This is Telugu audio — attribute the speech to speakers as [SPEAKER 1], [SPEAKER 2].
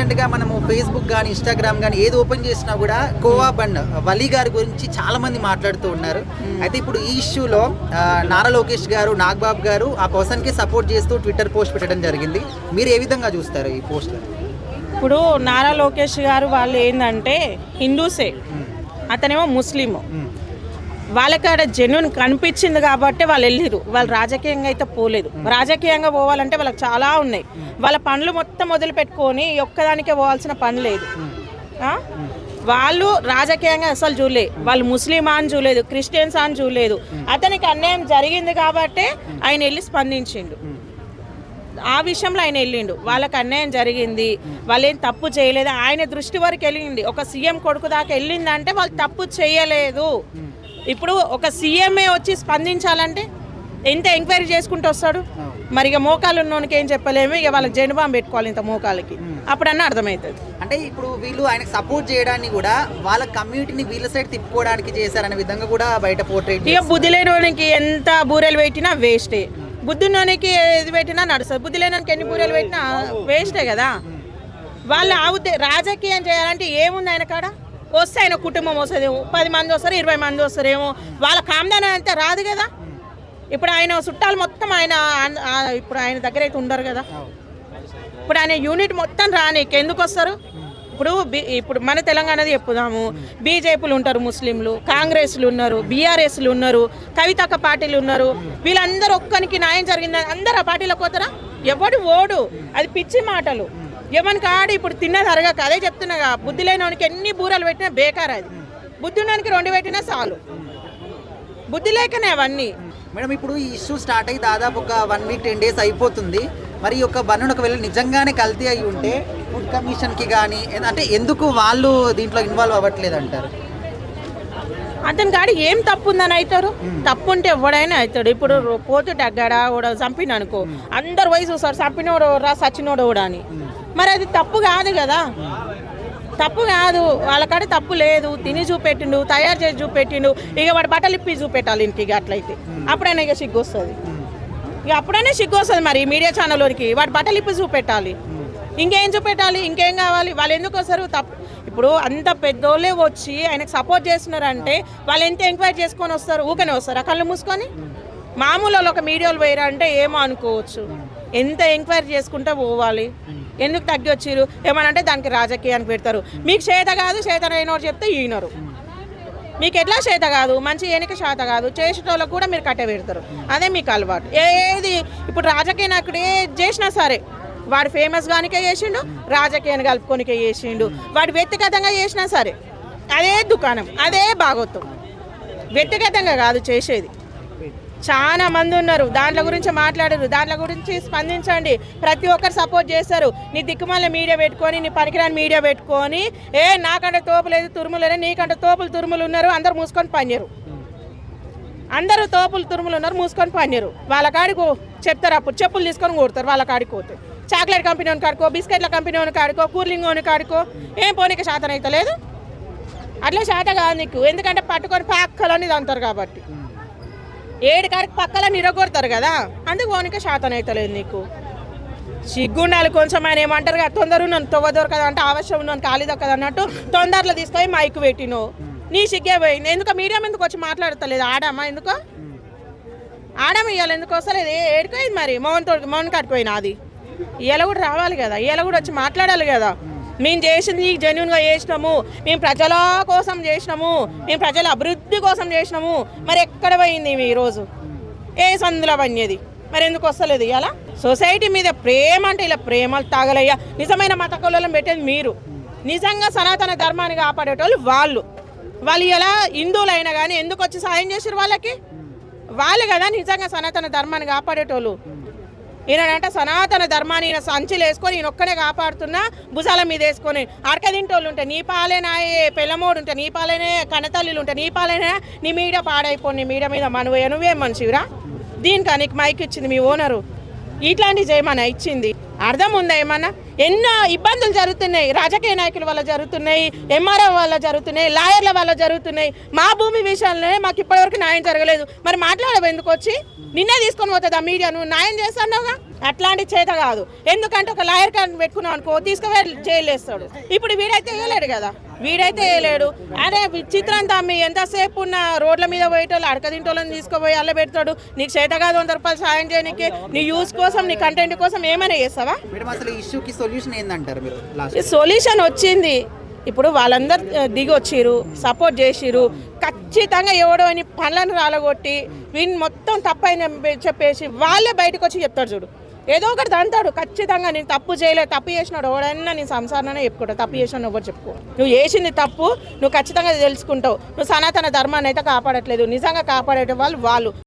[SPEAKER 1] రీసెంట్గా మనము ఫేస్బుక్ కానీ ఇన్స్టాగ్రామ్ కానీ ఏది ఓపెన్ చేసినా కూడా కోవా బండ్ వలి గారి గురించి చాలా మంది మాట్లాడుతూ ఉన్నారు. అయితే ఇప్పుడు ఈ ఇష్యూలో నారా లోకేష్ గారు నాగబాబు గారు ఆ పర్సన్కి సపోర్ట్ చేస్తూ ట్విట్టర్ పోస్ట్ పెట్టడం జరిగింది. మీరు ఏ విధంగా చూస్తారు ఈ పోస్ట్
[SPEAKER 2] ఇప్పుడు నారా లోకేష్ గారు వాళ్ళు ఏంటంటే హిందూసే. అతనేమో ముస్లిము. వాళ్ళకి ఆడ జెన్యున్ కనిపించింది కాబట్టి వాళ్ళు వెళ్ళిరు వాళ్ళు రాజకీయంగా అయితే పోలేదు. రాజకీయంగా పోవాలంటే వాళ్ళకి చాలా ఉన్నాయి. వాళ్ళ పనులు మొత్తం వదిలి పెట్టుకొని ఒక్కదానికే పోవాల్సిన పని లేదు? వాళ్ళు రాజకీయంగా అసలు చూడలే. వాళ్ళు ముస్లిం అని చూడలేదు క్రిస్టియన్స్ అని చూడలేదు. అతనికి అన్యాయం జరిగింది కాబట్టి ఆయన వెళ్ళి స్పందించిండు. ఆ విషయంలో ఆయన వెళ్ళిండు. వాళ్ళకి అన్యాయం జరిగింది. వాళ్ళు ఏం తప్పు చేయలేదు. ఆయన దృష్టి వరకు వెళ్ళింది. ఒక సీఎం కొడుకు దాకా వెళ్ళిందంటే వాళ్ళు తప్పు చేయలేదు. ఇప్పుడు ఒక సీఎంఏ వచ్చి స్పందించాలంటే ఎంత ఎంక్వైరీ చేసుకుంటూ వస్తాడు? మరి ఇక మోకాలు ఉన్నోనికి ఏం చెప్పలేము? ఇక వాళ్ళకి జెండుబాం పెట్టుకోవాలి ఇంత మోకాలకి. అప్పుడన్నా అర్థమవుతుంది.
[SPEAKER 1] అంటే ఇప్పుడు వీళ్ళు ఆయనకు సపోర్ట్ చేయడాన్ని కూడా వాళ్ళ కమ్యూనిటీని వీళ్ళ సైడ్ తిప్పుకోవడానికి చేశారనే విధంగా కూడా బయట పోర్ట్రేట్
[SPEAKER 2] ఇక బుద్ధి లేనివానికి ఎంత బూరెలు పెట్టినా వేస్టే బుద్ధి ఉన్నోనికి ఏది పెట్టినా నడుస్తుంది. బుద్ధి లేనికి ఎన్ని బూరెలు పెట్టినా వేస్టే కదా. వాళ్ళు ఆ ఉద్దే రాజకీయం చేయాలంటే ఏముంది ఆయన కాడ? వస్తే ఆయన కుటుంబం వస్తుందేమో పది మంది వస్తారు ఇరవై మంది వస్తారేమో. వాళ్ళ కామదాన అంతే రాదు కదా? ఇప్పుడు ఆయన చుట్టాలు మొత్తం ఆయన ఇప్పుడు ఆయన దగ్గర అయితే ఉండరు కదా? ఇప్పుడు ఆయన యూనిట్ మొత్తం రానీకి ఎందుకు వస్తారు? ఇప్పుడు బి- ఇప్పుడు మన తెలంగాణది చెప్పుదాము. బీజేపీలు ఉంటారు ముస్లింలు కాంగ్రెస్లు ఉన్నారు బీఆర్ఎస్లు ఉన్నారు కవితక్క పార్టీలు ఉన్నారు. వీళ్ళందరూ ఒక్కరికి న్యాయం జరిగిందని అందరు ఆ పార్టీలకు పోతారా? ఎవడు ఓడు. అది పిచ్చి మాటలు. ఎవరికి ఆడి ఇప్పుడు తిన్నది అరగక. అదే చెప్తున్నాగా బుద్ధి లేనివానికి ఎన్ని బూరలు పెట్టినా బేకార్ అది. బుద్ధి ఉన్నవానికి రెండు పెట్టినా చాలు. బుద్ధి లేకనే అవన్నీ.
[SPEAKER 1] మేడం ఇప్పుడు ఈ ఇష్యూ స్టార్ట్ అయ్యి దాదాపు ఒక వన్ వీక్ టెన్ డేస్ అయిపోతుంది. మరి ఈ యొక్క బన్నును ఒకవేళ నిజంగానే కల్తీ అయి ఉంటే ఫుడ్ కమిషన్కి కానీ అంటే ఎందుకు వాళ్ళు దీంట్లో ఇన్వాల్వ్ అవ్వట్లేదు అంటారు?
[SPEAKER 2] అతని కాడ ఏం తప్పు ఉందని అవుతారు తప్పు ఉంటే ఎవడైనా అవుతాడు ఇప్పుడు పోతుంటే అగ్గాడ కూడా చంపిన అనుకో అందరు వయసు చూస్తారు చంపినోడు రా సచ్చినోడు కూడా అని. మరి అది తప్పు కాదు కదా. తప్పు కాదు. వాళ్ళ కాడ తప్పు లేదు. తిని చూపెట్టిండు తయారు చేసి చూపెట్టిండు. ఇక వాడు బట్టలు ఇప్పి చూపెట్టాలి ఇంటికి ఇక అట్లయితే. అప్పుడైనా ఇక సిగ్గు వస్తుంది ఇక అప్పుడైనా సిగ్గు వస్తుంది మరి మీడియా ఛానల్లోనికి. వాడు బట్టలు ఇప్పి చూపెట్టాలి. ఇంకేం చూపెట్టాలి? ఇంకేం కావాలి? వాళ్ళు ఎందుకు వస్తారు? తప్పు. ఇప్పుడు అంత పెద్దోళ్ళే వచ్చి ఆయనకు సపోర్ట్ చేస్తున్నారంటే వాళ్ళు ఎంత ఎంక్వైరీ చేసుకొని వస్తారు? ఊకనే వస్తారా కళ్ళు మూసుకొని? మామూలు వాళ్ళు ఒక మీడియాలో పోయారు అంటే ఏమో అనుకోవచ్చు. ఎంత ఎంక్వైరీ చేసుకుంటే పోవాలి? ఎందుకు తగ్గి వచ్చిర్రు ఏమనంటే దానికి రాజకీయానికి పెడతారు. మీకు చేత కాదు చేత చెప్తే ఈయనరు మీకు ఎట్లా చేత కాదు? మంచి ఎన్నిక చేత కాదు. చేసేటోళ్ళకు కూడా మీరు కట్ట పెడతారు. అదే మీకు అలవాటు. ఏది? ఇప్పుడు రాజకీయ నాయకుడు ఏ చేసినా సరే వాడు ఫేమస్ గానికే చేసిండు రాజకీయాన్ని కలుపుకొనికే చేసిండు. వాడు వ్యక్తిగతంగా చేసినా సరే అదే దుకాణం అదే భాగవతం వ్యక్తిగతంగా కాదు చేసేది. చాలా మంది ఉన్నారు. దాంట్లో గురించి మాట్లాడరు. దాంట్లో గురించి స్పందించండి. ప్రతి ఒక్కరు సపోర్ట్ చేస్తారు. నీ దిక్కుమాల మీడియా పెట్టుకొని నీ పనికిరాని మీడియా పెట్టుకొని ఏ నాకంటే తోపు లేదు తురుములు లేదు నీకంటే తోపులు తురుములు ఉన్నారు అందరు మూసుకొని పనిచేరు అందరూ తోపులు తురుములు ఉన్నారు మూసుకొని పనిచేరు వాళ్ళ కాడికి చెప్తారు అప్పుడు చెప్పులు తీసుకొని కొడతారు వాళ్ళ కాడికి పోతే. చాక్లెట్ కంపెనీ వాని కాడుకో బిస్కెట్ల కంపెనీ వాని కాడుకో కూలింగ్ వాని కాడుకో ఏం పోనీకి శాతం అయితే లేదు అట్లా శాత కాదు నీకు. ఎందుకంటే పట్టుకొని పక్కలని అంటారు కాబట్టి. ఏడు కాడికి పక్కల నిరగొడతారు కదా. అందుకు పోనీకి శాతం అయితే లేదు నీకు సిగ్గుండాలి కొంచెం ఆయన ఏమంటారు కదా తొందర ఉన్నాను తొవ్వ దొరకదు అంటే అవసరం ఉన్నాను ఖాళీ దొరకదు అన్నట్టు తొందరలో తీసుకొని మైక్ పెట్టిను. నీ సిగ్గే పోయింది. ఎందుకు మీడియం ఎందుకు వచ్చి మాట్లాడతలేదు. ఆడమ్మా ఎందుకు? ఆడమ్మ ఇవాళ ఎందుకు వస్తలేదు ఏడుకోయింది మరి? మౌన్తో మౌన్ కట్టుకోయినా అది? ఇవాళ కూడా రావాలి కదా. ఇవాళ కూడా వచ్చి మాట్లాడాలి కదా. మేము చేసింది జెన్యున్గా చేసినాము. మేము ప్రజల కోసం చేసినాము. మేము ప్రజల అభివృద్ధి కోసం చేసినాము. మరి ఎక్కడ పోయింది ఈరోజు? ఏ సందులో పనిది మరి ఎందుకు వస్తలేదు ఇలా సొసైటీ మీద ప్రేమ అంటే ఇలా ప్రేమలు తాగలయ్యా. నిజమైన మత కొలను పెట్టేది మీరు. నిజంగా సనాతన ధర్మాన్ని కాపాడేటోళ్ళు వాళ్ళు. వాళ్ళు ఇలా హిందువులైనా కానీ ఎందుకు వచ్చి సాయం చేసారు వాళ్ళకి? వాళ్ళు కదా నిజంగా సనాతన ధర్మాన్ని కాపాడేటోళ్ళు. ఈయనంట సనాతన ధర్మాన్ని ఈయన సంచులు వేసుకొని ఈయన ఒక్కడే కాపాడుతున్నా భుజాల మీద వేసుకొని. అడక తింటోళ్ళు ఉంటే నీ పాలేనా పిల్లమోడు ఉంటే నీ పాలేనే కన్నతల్లిలు ఉంటే నీ పాలేనా నీ మీడ పాడైపోయి నీ మీడ మీద మనవే నువ్వేం మనిషివిరా? దీనికి నీకు మైక్ ఇచ్చింది మీ ఓనరు. ఇట్లాంటివి చేయమన్నా ఇచ్చింది. అర్థం ఉందా ఏమన్నా? ఎన్నో ఇబ్బందులు జరుగుతున్నాయి. రాజకీయ నాయకుల వల్ల జరుగుతున్నాయి ఎంఆర్ఓ వల్ల జరుగుతున్నాయి లాయర్ల వల్ల జరుగుతున్నాయి. మా భూమి విషయంలోనే మాకు ఇప్పటివరకు న్యాయం జరగలేదు. మరి మాట్లాడవు ఎందుకు వచ్చి? నిన్నే తీసుకొని పోతుంది ఆ మీడియా నువ్వు న్యాయం చేస్తున్నావుగా? అట్లాంటి చేత కాదు. ఎందుకంటే ఒక లాయర్ కార్డు పెట్టుకున్నాం అనుకో తీసుకువెళ్ళి జైలు వేస్తాడు ఇప్పుడు వీడైతే వేయలేడు కదా. వీడైతే వేయలేడు అరే విచిత్రం తమ్మి ఎంతసేపు ఉన్న రోడ్ల మీద పోయేటోళ్ళు అడక తింటోళ్ళని తీసుకుపోయి అల్ల పెడతాడు. నీకు చేత కాదు వంద రూపాయలు సాయం చేయడానికి నీ యూస్ కోసం నీ కంటెంట్ కోసం ఏమైనా చేస్తావా?
[SPEAKER 1] ఇష్యూకి సొల్యూషన్ ఏందంటారు మీరు లాస్ట్
[SPEAKER 2] సొల్యూషన్ వచ్చింది. ఇప్పుడు వాళ్ళందరు దిగి వచ్చిర్రు సపోర్ట్ చేసిర్రు. ఖచ్చితంగా ఎవడో అని పనులను రాలగొట్టి వీని మొత్తం తప్పైంది చెప్పేసి వాళ్ళే బయటకు వచ్చి చెప్తాడు చూడు. ఏదో ఒకటి అంటాడు ఖచ్చితంగా నేను తప్పు చేయలేదు తప్పు చేసినాడు ఎవడన్నా నేను సంసారాన్ని చెప్పుకుంటావు తప్పు చేసినాను ఎవరు చెప్పుకో. నువ్వు చేసింది తప్పు నువ్వు ఖచ్చితంగా తెలుసుకుంటావు. నువ్వు సనాతన ధర్మాన్ని అయితే కాపాడట్లేదు నిజంగా కాపాడేట వాళ్ళు వాళ్ళు.